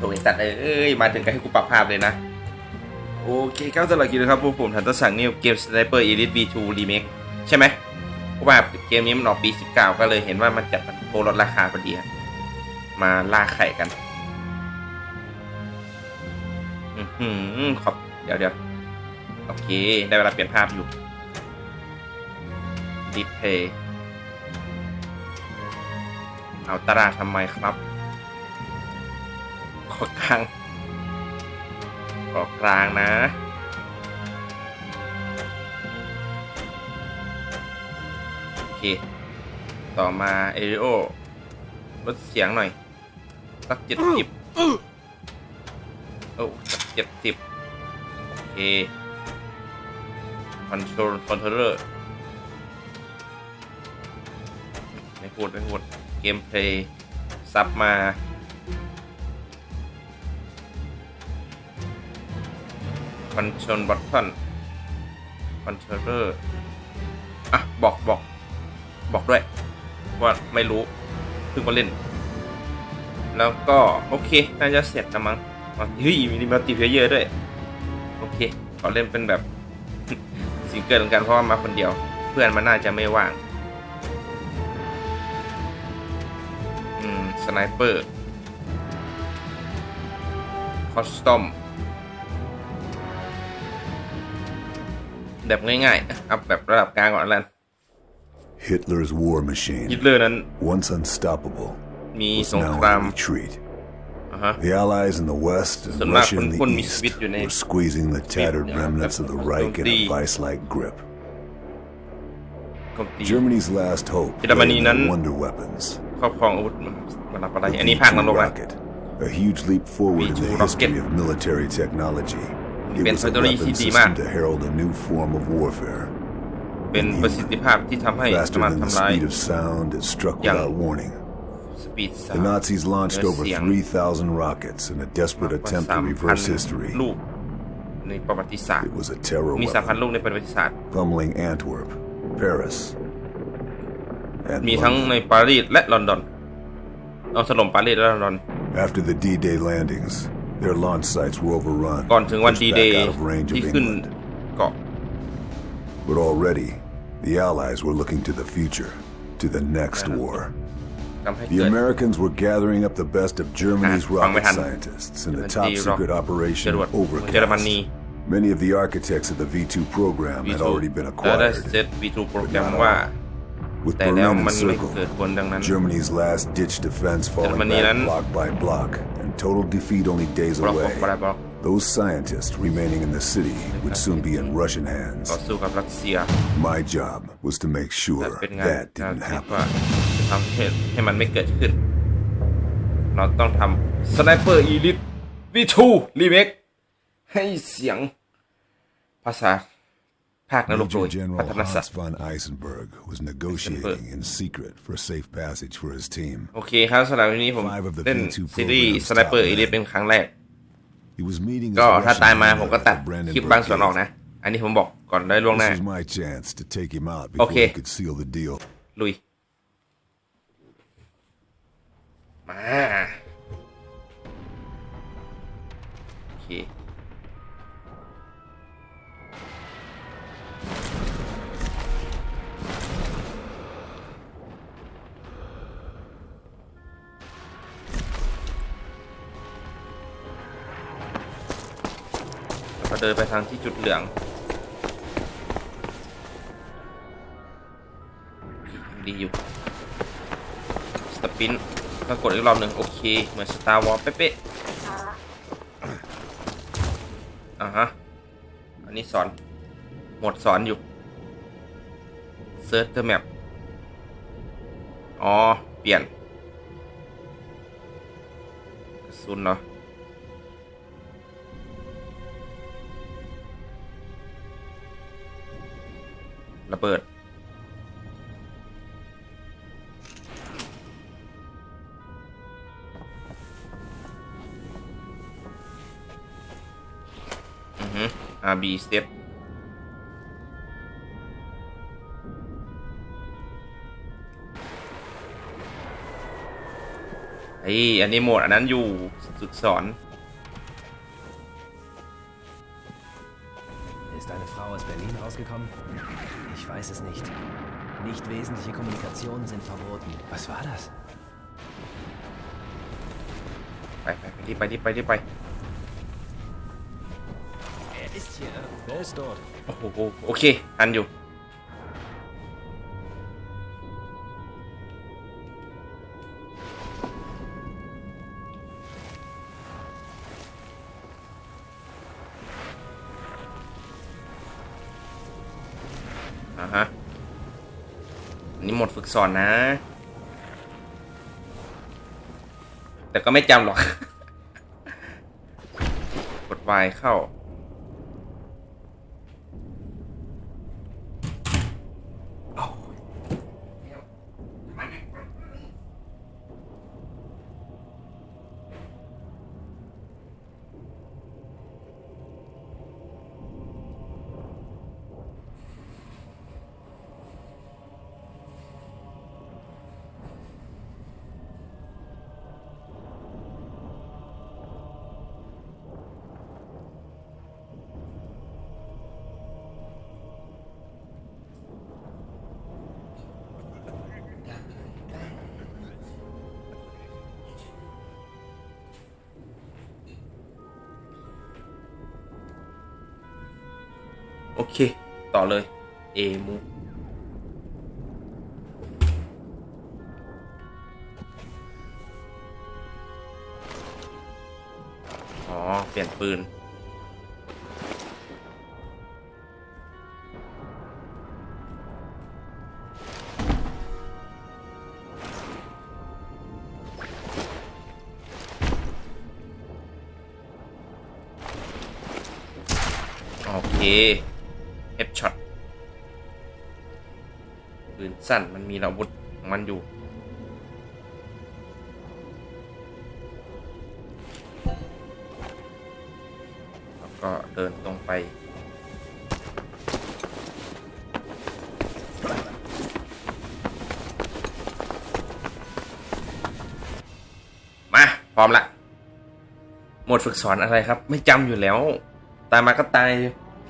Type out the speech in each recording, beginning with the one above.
โอ้ยสัตว์เอ้ย มาถึงก็ให้กูปรับภาพเลยนะ โอเคครับสำหรับคลิปนะครับพวกผมทันตสั่งนี่เกม Sniper Elite V2 Remake ใช่ไหมเพราะว่าเกมนี้มันออกปี 19 ก็เลยเห็นว่ามันจัดโปรลดราคาพอดีมาล่าไข่กันอือหือขอบเดี๋ยวเดี๋ยวโอเค ได้เวลาเปลี่ยนภาพอยู่ดิสเพย์เอาตราทำไมครับ อกลางขอกลางนะโอเค ต่อมาเอริโอลดเสียงหน่อย สักเจ็ดสิบโอ้สักเจ็ดสิบโอเคคอนโทรลคอนโทรเลอร์ไม่พูดไม่พูดเกมเพลย์ซับมา คอนโทรลบัตทอนคอนโทรลเลอร์อะ บอกบอกบอกด้วย ว่าไม่รู้เพิ่งมาเล่น แล้วก็ โอเค น่าจะเสร็จนะมั้งอ๋อเฮ้ยมีมัลติเพลเยอร์ด้วย โอเค ขอเล่นเป็นแบบซิงเกิลเหมือนกันเพราะว่ามาคนเดียว เพื่อนมันน่าจะไม่ว่าง อืม สไนเปอร์ คอสตอม แบบง่ายๆนะเอาแบบระดับกลางก่อนแล้วกัน Hitler's war ฮิต machine, เลอร์นั้น once unstoppable, มี was สง now คราม in retreat. อ่าฮะ The Allies in the West ส่วน and มาก Russia in คน the มีชี East วิตอยู่ใน were squeezing the tattered เนี่ย remnants of the แบบ Reich in โจมตี a vice-like grip. โจมตี Germany's last hope เยอรมนี lay in นั้น their wonder weapons. ครอบครองอาวุธมันรับอะไร The อันนี้ภาคนร V2 กนะ rocket, a huge leap forward in V2 the rocket history of military technology. It เป็น was เท a คโนโลยี weapon ที่ดีมาก system to herald a new form of warfare. เป็นประสิทธิภาพที่ทำให้สา Faster มารถ than the ทำลาย speed of sound, it struck Yang. without warning. สปีด The Nazis launched over เสียง 3,000 rockets in a desperate กว่า attempt สา to มพัน reverse history. ลูกในประวัติศาสตร์ It was a terror มีสามพัน weapon, ลูกในประวัติศาสตร์ pummeling Antwerp, Paris, and มีทั้ง London. ในปารีสและลอนดอนเอาถล่มปารีสและลอนดอน After the D-Day landings, their launch sites were overrun, ก่อนถึงวัน pushed ดี back เดย์ out of range ที่ of ขึ้น England. เกาะ But already, the Allies were looking to the future, to the next war. ทำให้ The เกิด Americans were gathering up the best of Germany's Ah, rocket Pangmehan. scientists in the Germany top rock- secret operation จรวดเยอรมนี Overcast. Many of the architects of the V2 program had V2 already been แล้วได้ acquired. เซต V2 โปรแกรมว่า With แต่แล้ว Berlin มันไม่ encircled, เกิดผลดังนั้น Germany's last ditch defense falling Germany back nan- block by block, and total defeat only days บล็อกบล็ away. อกบล็อกบล็อก Those scientists remaining in the city would soon be in Russian ต่อ hands. สู้กับรัสเซีย My job was to make แต่ sure เป็นงาน that งาน didn't คิด happen. ว่าจะทำให้ให้มันไม่เกิดขึ้นเราต้องทำ Sniper Elite V2 Remake ให้เสียงภาษา ภาคนรกโด Major ย General พัฒนศัก Hans ดิ์ von Eisenberg was negotiating in secret for safe passage for his team. โอเคครับสำหรับวันนี้ผม Five of the เล่น V2 ซีรีส์ programs Sniper top Elite เป็นครั้งแรก He was meeting ก็ his ถ้า Russian ตายมา leader ผมก็ at ตัด the คลิป Brandenburg บางส่วนออก Gate. นะ อันนี้ผมบอกก่อนได้ล่วงหน้า This was my chance to take him out before Okay. we could seal the deal. ลุย มา โอเค เดินไปทางที่จุดเหลือง ดีอยู่ สปินก็กดอีกรอบหนึ่งโอเค เหมือนสตาร์วอลเป๊ะๆอ่าฮะ อันนี้สอน หมดสอนอยู่เซิร์ชเ e อร์แมปอ๋อ เปลี่ยนกระสุนเนาะ เบิด อือฮึ RB step ไออ้ยอันนี้โหมดอันนั้นอยู่ฝึกสอน Berlin rausgekommen? Ich weiß es nicht. Nicht wesentliche Kommunikationen sind verboten. Was war das? ไปไปไปรีบไปรีบไปรีบไป Er ist hier. Wer ist dort? โอ้โหโสอนนะ แต่ก็ไม่จำหรอก กด Y เข้า โอเค ต่อเลย A มูอ๋อ เปลี่ยนปืนโอเค เฮดช็อตปืนสั้นมันมีอาวุธของมันอยู่ แล้วก็เดินตรงไปมาพร้อมละ หมดฝึกสอนอะไรครับ ไม่จำอยู่แล้ว ตายมาก็ตาย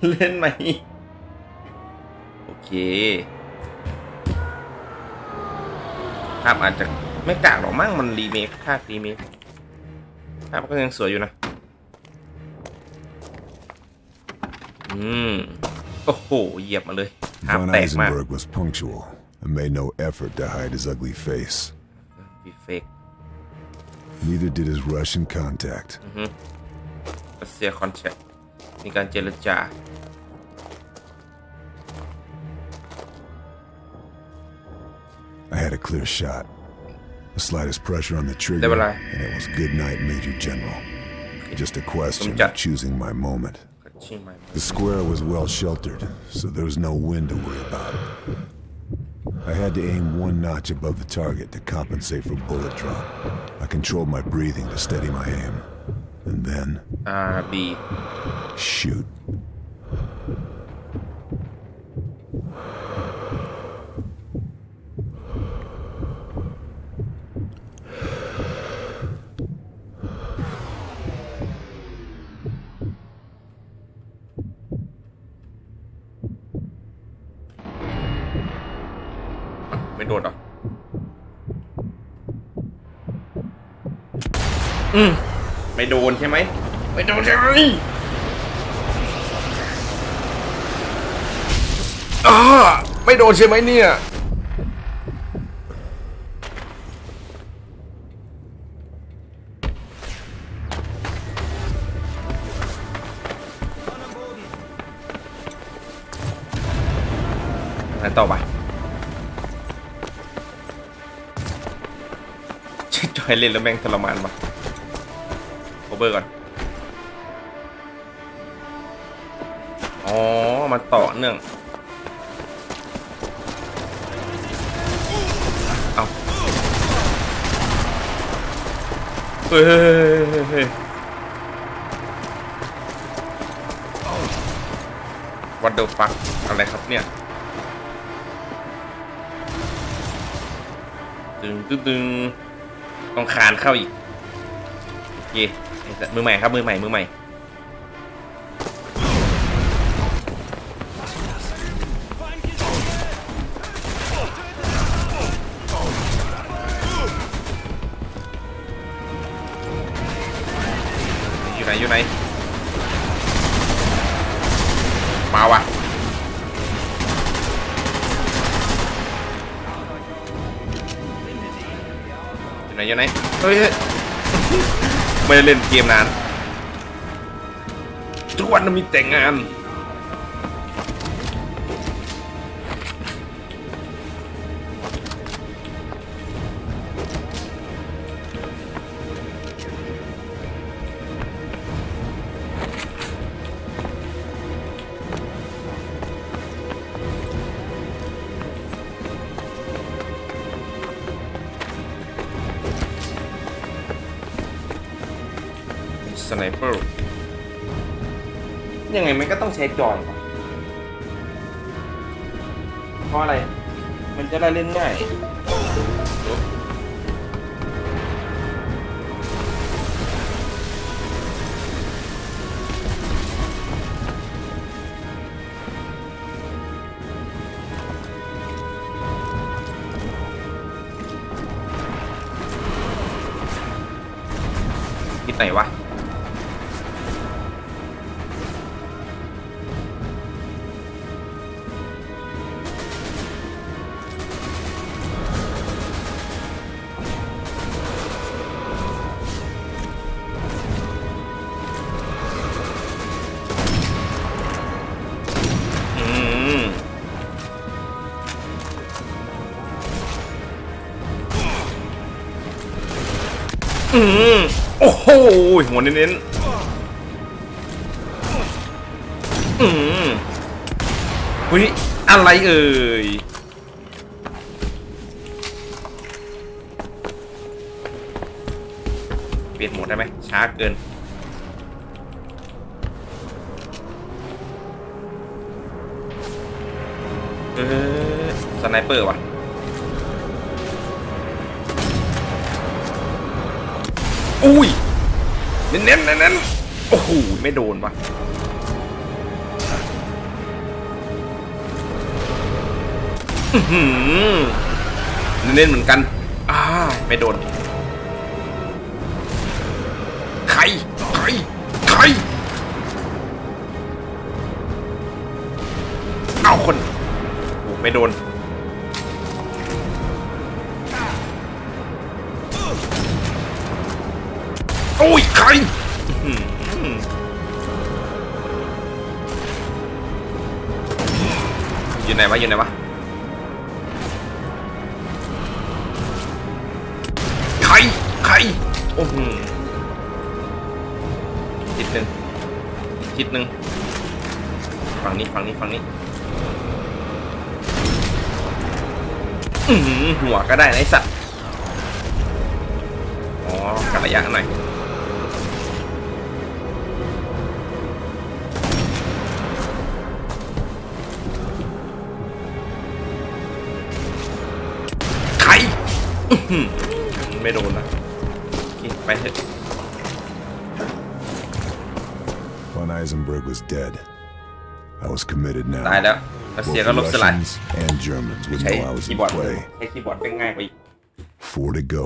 เล่นไหม เคภาพอาจจะไม่กากหรอกมั้งมันรีเมคภาครีเมคภาพก็ยังสวยอยู่นะ อืม โอ้โห เหยียบมาเลยหาม Von แตกมาก Eisenberg was punctual and made no effort to hide his ugly face. ฟีเฟก Neither did his Russian contact. รัสเซียคอนแทคมีการเจรจา I had a clear shot. The slightest pressure on the trigger, and it was good night, Major General. Just a question of choosing my moment. The square was well sheltered, so there was no wind to worry about. I had to aim one notch above the target to compensate for bullet drop. I controlled my breathing to steady my aim. And then. Uh, B. Shoot. ไม่โดนหรออืมไม่โดนใช่ไหมไม่โดนใช่ไหมอ่าไม่โดนใช่ไหมเนี่ยอะไรต่อไป จอยเล่นแล้วแม่งทรมานปะโอเบอร์ก่อน อ๋อมันต่อเนื่อง เอาเฮ้ยเฮ้ยเฮ้ยเฮ้ยวัดเดอร์ฟักอะไรครับเนี่ยตึงตึงตึง ต้องคานเข้าอีกโอเคไอ้สัสมือใหม่ครับมือใหม่มือใหม่ อยู่ไหนอยู่ไหนเฮ้ยเฮ้ยไม่ได้เล่นเกมนานทุกวันมันมีแต่งงาน สไนเปอร์ยังไงมันก็ต้องใช้จอยวะเพราะอะไร มันจะได้เล่นง่ายคิดไหนวะ อืมโอ้โหหัวเน้นๆอืมเฮ้ยอะไรเอ่ยเปลี่ยนโหมดได้ไหมช้าเกินเออสไนเปอร์ว่ะ อุ้ยเน้นเน้นเน้นโอ้โหไม่โดนวะอื้อหือเน้นเหมือนกันอ่าไม่โดนใครใครใครเอาคนโอ้ไม่โดน โอ้ยใครอื้อหืออยู่ไหนวะอยู่ไหนวะใครใครโอ้โหทิศหนึ่งอีกทิศหนึ่งฝั่งนี้ฝั่งนี้ฝั่งนี้อือหือหัวก็ได้นะไอสัตว์ อ๋อกันระยะหน่อย ไม่โดนนะโอเคไปเถอะ Von Eisenberg was dead. I was committed now. ตายแล้วรัส Both เซียก็ลบสลาย Russians and Germans would ใช้ know I was คี in ย์บอร์ด play. ใช้คีย์บอร์ดเป็นง่ายกว่าอีก Four to go.